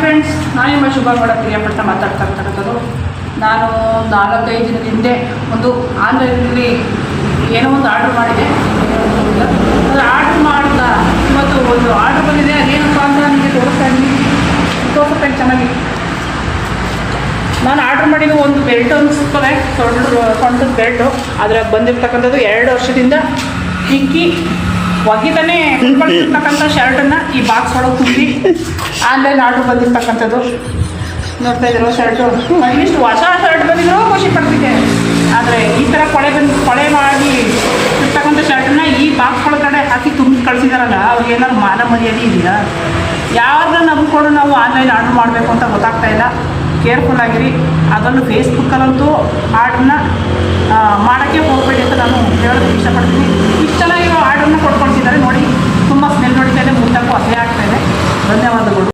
Friends ನಾನು ನಿಮ್ಮ ಶುಭಂಗೌಡ ಪ್ರಿಯಪಟ್ಟ ಮಾತಾಡ್ತಾ ಇರ್ತಕ್ಕಂಥದ್ದು. ನಾನು ನಾಲ್ಕೈದು ದಿನದ ಹಿಂದೆ ಒಂದು ಆನ್ಲೈನಲ್ಲಿ ಏನೋ ಒಂದು ಆರ್ಡ್ರ್ ಮಾಡಿದೆ. ಅದು ಆರ್ಡ್ರ್ ಮಾಡಿದ, ಇವತ್ತು ಒಂದು ಆರ್ಡ್ರ್ ಬಂದಿದೆ. ಅದೇನಪ್ಪ ಅಂತ ನನಗೆ ತೋರಿಸ್ತಾ ಇದ್ದೀನಿ. ತೋರಿಸ್ತಾ ಚೆನ್ನಾಗಿ. ನಾನು ಆರ್ಡ್ರ್ ಮಾಡಿದ ಒಂದು ಬೆಲ್ಟ್ ಅನಿಸ್ತದೆ ಸೊಂಡು ಸೊಂಟದ ಬೆಲ್ಟು ಆದರೆ ಬಂದಿರ್ತಕ್ಕಂಥದ್ದು ಎರಡು ವರ್ಷದಿಂದ ಇಕ್ಕಿ ಒಗಿತಾನೆ ಇರ್ತಕ್ಕಂಥ ಶರ್ಟನ್ನು ಈ ಬಾಕ್ಸ್ ಒಳಗೆ ತುಂಬಿ ಆನ್ಲೈನ್ ಆರ್ಡ್ರ್ ಬಂದಿರ್ತಕ್ಕಂಥದ್ದು. ನೋಡ್ತಾ ಇದ್ರು ಶರ್ಟು? ಅಟ್ಲೀಸ್ಟ್ ಹೊಸ ಶರ್ಟ್ ಬಂದಿದ್ರು ಖುಷಿ ಪಡ್ತಿದ್ದೆ. ಆದರೆ ಈ ಥರ ಕೊಳೆ ಬಂದು, ಕೊಳೆ ಮಾಡಿ ಇರ್ತಕ್ಕಂಥ ಶರ್ಟನ್ನ ಈ ಬಾಕ್ಸ್ ಒಳಗಡೆ ಹಾಕಿ ತುಂಬಿ ಕಳಿಸಿದಾರಲ್ಲ, ಅವ್ರಿಗೆ ಏನಾದ್ರು ಮಾನ ಮರ್ಯಾದೆ ಇದೆಯಾ? ಯಾರನ್ನ ನಂಬ್ಕೊಂಡು ನಾವು ಆನ್ಲೈನ್ ಆರ್ಡ್ರ್ ಮಾಡಬೇಕು ಅಂತ ಗೊತ್ತಾಗ್ತಾ ಇಲ್ಲ. ಕೇರ್ಫುಲ್ ಆಗಿರಿ. ಅದನ್ನು ಫೇಸ್ಬುಕ್ಕಲ್ಲಂತೂ ಆರ್ಡ್ರನ್ನ ಮಾಡೋಕ್ಕೆ ಹೋಗಬೇಡಿ ಅಂತ ನಾನು ಹೇಳೋದಕ್ಕೆ ಇಷ್ಟಪಡ್ತೀನಿ.